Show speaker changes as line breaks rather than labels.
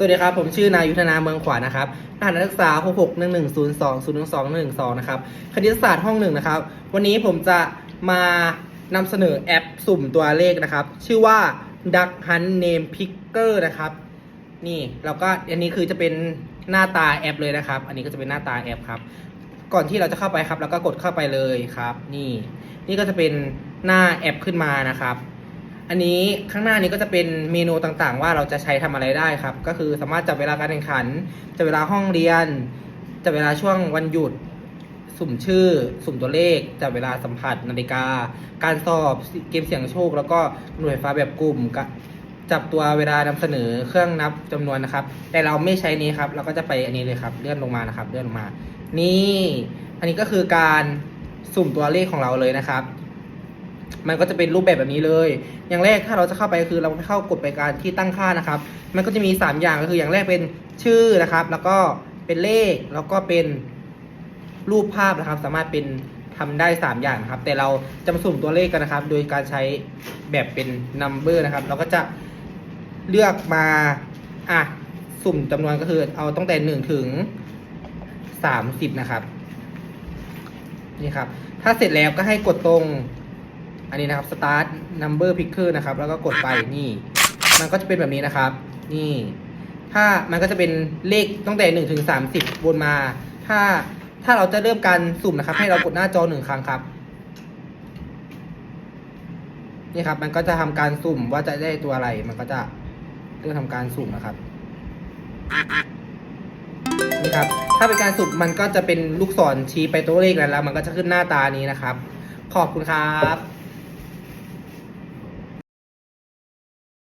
สวัสดีครับ ผมชื่อนายยุทธนาเมืองขวานะครับรหัสนักศึกษา 6 6 1 1 0 2 0 1 2 1 2นะครับ คณิตศาสตร์ห้องหนึ่งนะครับ วันนี้ผมจะมานำเสนอแอปสุ่มตัวเลขนะครับ ชื่อว่า Duck Hunt Name Picker นะครับ นี่แล้วก็อันนี้คือจะเป็นหน้าตาแอปเลยนะครับ อันนี้ก็จะเป็นหน้าตาแอปครับ ก่อนที่เราจะเข้าไปครับ เราก็กดเข้าไปเลยครับ นี่ นี่ก็จะเป็นหน้าแอปขึ้นมานะครับ อันนี้ข้างหน้านี้ก็จะเป็นเมนูต่างๆ ว่าเราจะใช้ทำอะไรได้ครับ ก็คือสามารถจับเวลาการแข่งขัน จับเวลาห้องเรียน จับเวลาช่วงวันหยุด สุ่มชื่อ สุ่มตัวเลข จับเวลาสัมผัสนาฬิกา การสอบเกมเสี่ยงโชค แล้วก็หน่วยไฟฟ้าแบบกลุ่มกจับตัวเวลานำเสนอเครื่องนับจำนวนนะครับ แต่เราไม่ใช้นี้ครับ เราก็จะไปอันนี้เลยครับ เลื่อนลงมานะครับ เลื่อนลงมา นี่ อันนี้ก็คือการสุ่มตัวเลขของเราเลยนะครับ มันก็จะเป็นรูปแบบแบบนี้เลย อย่างแรกถ้าเราจะเข้าไปคือเราเข้ากดไปการที่ตั้งค่านะครับ มันก็จะมี 3 อย่างก็คืออย่างแรกเป็นชื่อนะครับ แล้วก็เป็นเลข แล้วก็เป็นรูปภาพนะครับ สามารถเป็นทำได้ 3 อย่างนะครับ แต่เราจะมาสุ่มตัวเลขกันนะครับ โดยการใช้แบบเป็น number นะครับ เราก็จะเลือกมาอะสุ่มจำนวนก็คือเอาตั้งแต่1ถึง30นะครับนี่ครับ ถ้าเสร็จแล้วก็ให้กดตรง อันนี้นะครับ start number picker นะครับ แล้วก็กดไปนี่ มันก็จะเป็นแบบนี้นะครับ นี่ ถ้ามันก็จะเป็นเลขตั้งแต่หนึ่งถึงสามสิบวนมา ถ้าถ้าเราจะเริ่มการสุ่มนะครับ ให้เรากดหน้าจอหนึ่งครั้งครับ นี่ครับ มันก็จะทำการสุ่มว่าจะได้ตัวอะไร มันก็จะเริ่มทำการสุ่มนะครับ นี่ครับ ถ้าเป็นการสุ่มมันก็จะเป็นลูกศรชี้ไปตัวเลขแล้ว มันก็จะขึ้นหน้าตานี้นะครับ ขอบคุณครับ